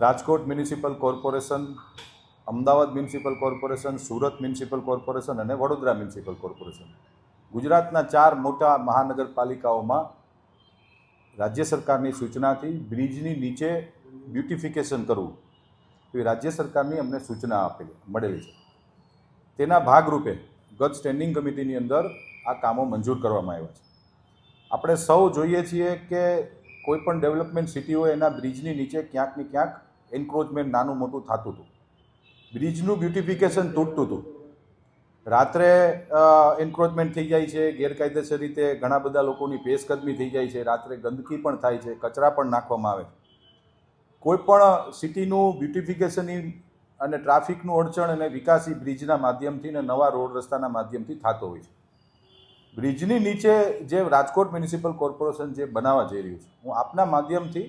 Rajkot municipal corporation, Ahmedabad municipal corporation, Surat municipal corporation અને Vadodara municipal corporation. ગુજરાતના ચાર મોટા મહાનગરપાલિકાઓમાં રાજ્ય સરકારની સૂચનાથી બ્રિજની નીચે બ્યુટિફિકેશન કરવું એવી રાજ્ય સરકારની અમને સૂચના આપેલી, મળેલી છે. તેના ભાગરૂપે ગત સ્ટેન્ડિંગ કમિટીની અંદર આ કામો મંજૂર કરવામાં આવ્યા છે. આપણે સૌ જોઈએ છીએ કે કોઈ પણ ડેવલપમેન્ટ સિટી હોય એના બ્રિજની નીચે ક્યાંક ને ક્યાંક એન્ક્રોચમેન્ટ નાનું મોટું થતું હતું. બ્રિજનું બ્યુટિફિકેશન તૂટતું હતું. રાત્રે એન્ક્રોચમેન્ટ થઈ જાય છે, ગેરકાયદેસર રીતે ઘણા બધા લોકોની પેશકદમી થઈ જાય છે, રાત્રે ગંદકી પણ થાય છે, કચરા પણ નાખવામાં આવે છે. કોઈ પણ સિટીનું બ્યુટિફિકેશનની અને ટ્રાફિકનું અડચણ અને વિકાસી બ્રિજના માધ્યમથી ને નવા રોડ રસ્તાના માધ્યમથી થતો હોય છે. બ્રિજની નીચે જે રાજકોટ મ્યુનિસિપલ કોર્પોરેશન જે બનાવવા જઈ રહ્યું છે, હું આપના માધ્યમથી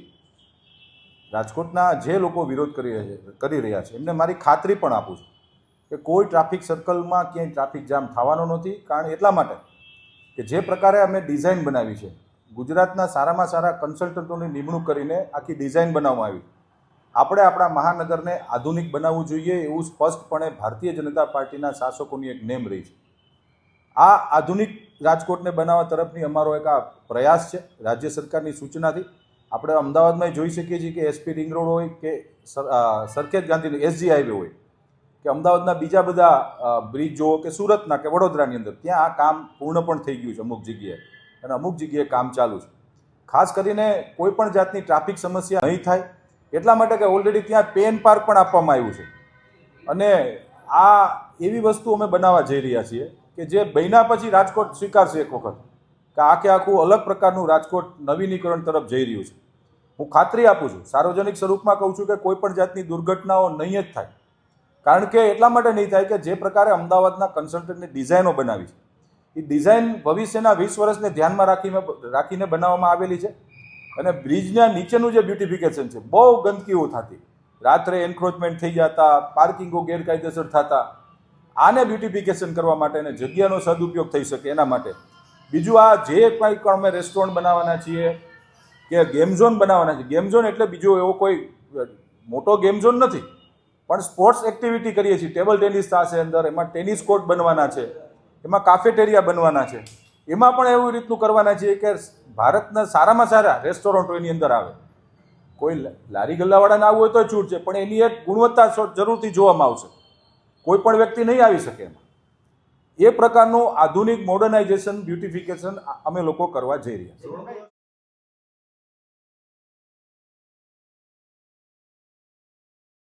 રાજકોટના જે લોકો વિરોધ કરી રહ્યા છે, કરી રહ્યા છે, એમને મારી ખાતરી પણ આપું છું કે કોઈ ટ્રાફિક સર્કલમાં ક્યાંય ટ્રાફિક જામ થવાનો નથી. કારણ એટલા માટે કે જે પ્રકારે અમે ડિઝાઇન બનાવી છે, ગુજરાતના સારામાં સારા કન્સલ્ટન્ટોની નિમણૂક કરીને આખી ડિઝાઇન બનાવવામાં આવી. આપણે આપણા મહાનગરને આધુનિક બનાવવું જોઈએ એવું સ્પષ્ટપણે ભારતીય જનતા પાર્ટીના શાસકોની એક નેમ રહી છે. આ આધુનિક રાજકોટને બનાવવા તરફની અમારો એક આ પ્રયાસ છે, રાજ્ય સરકારની સૂચનાથી. આપણે અમદાવાદમાં જોઈ શકીએ છીએ કે એસપી રિંગ રોડ હોય કે સરખેજ ગાંધી એસજી હાઈવે હોય, કે અમદાવાદના બીજા બધા બ્રિજ જુઓ કે સુરતના કે વડોદરાની અંદર, ત્યાં આ કામ પૂર્ણ પણ થઈ ગયું છે અમુક જગ્યાએ અને અમુક જગ્યાએ કામ ચાલુ છે. ખાસ કરીને કોઈ પણ જાતની ટ્રાફિક સમસ્યા નહીં થાય, એટલા માટે કે ઓલરેડી ત્યાં પેન પાર્ક પણ આપવામાં આવ્યું છે. અને આ એવી વસ્તુ અમે બનાવવા જઈ રહ્યા છીએ કે જે બન્યા પછી રાજકોટ સ્વીકારશે એક વખત, કે આખે આખું અલગ પ્રકારનું રાજકોટ નવીનીકરણ તરફ જઈ રહ્યું છે. હું ખાતરી આપું છું, સાર્વજનિક સ્વરૂપમાં કહું છું કે કોઈ પણ જાતની દુર્ઘટનાઓ નહીં જ થાય. કારણ કે એટલા માટે નહીં થાય કે જે પ્રકારે અમદાવાદના કન્સલ્ટન્ટની ડિઝાઇનો બનાવી છે. એ ડિઝાઇન ભવિષ્યના વીસ વર્ષને ધ્યાનમાં રાખીને રાખીને બનાવવામાં આવેલી છે અને બ્રિજના નીચેનું જે બ્યુટિફિકેશન છે, બહુ ગંદકીઓ થતી. રાત્રે એન્ક્રોચમેન્ટ થઈ જતા, પાર્કિંગો ગેરકાયદેસર થતા. આને બ્યુટિફિકેશન કરવા માટે અને જગ્યાનો સદુપયોગ થઈ શકે એના માટે. બીજું આ જે કંઈ પણ અમે રેસ્ટોરન્ટ બનાવવાના છીએ કે ગેમ ઝોન બનાવવાના છે ગેમ ઝોન એટલે બીજો એવો કોઈ મોટો ગેમ ઝોન નથી. પણ સ્પોર્ટ્સ એક્ટિવિટી કરીએ છીએ. ટેબલ ટેનિસ થશે અંદર, એમાં ટેનિસ કોર્ટ બનવાના છે. એમાં કાફેટેરિયા બનવાના છે. એમાં પણ એવું રીતનું કરવાના છીએ કે ભારતના સારામાં સારા રેસ્ટોરન્ટો એની અંદર આવે. કોઈ લારી ગલ્લાવાળાને આવવું હોય તો છૂટ છે પણ એની એક ગુણવત્તા જરૂરથી જોવામાં આવશે. કોઈ પણ વ્યક્તિ નહીં આવી શકે એમાં. એ પ્રકારનું આધુનિક મોડર્નાઇઝેશન બ્યુટિફિકેશન અમે લોકો કરવા જઈ રહ્યા છીએ.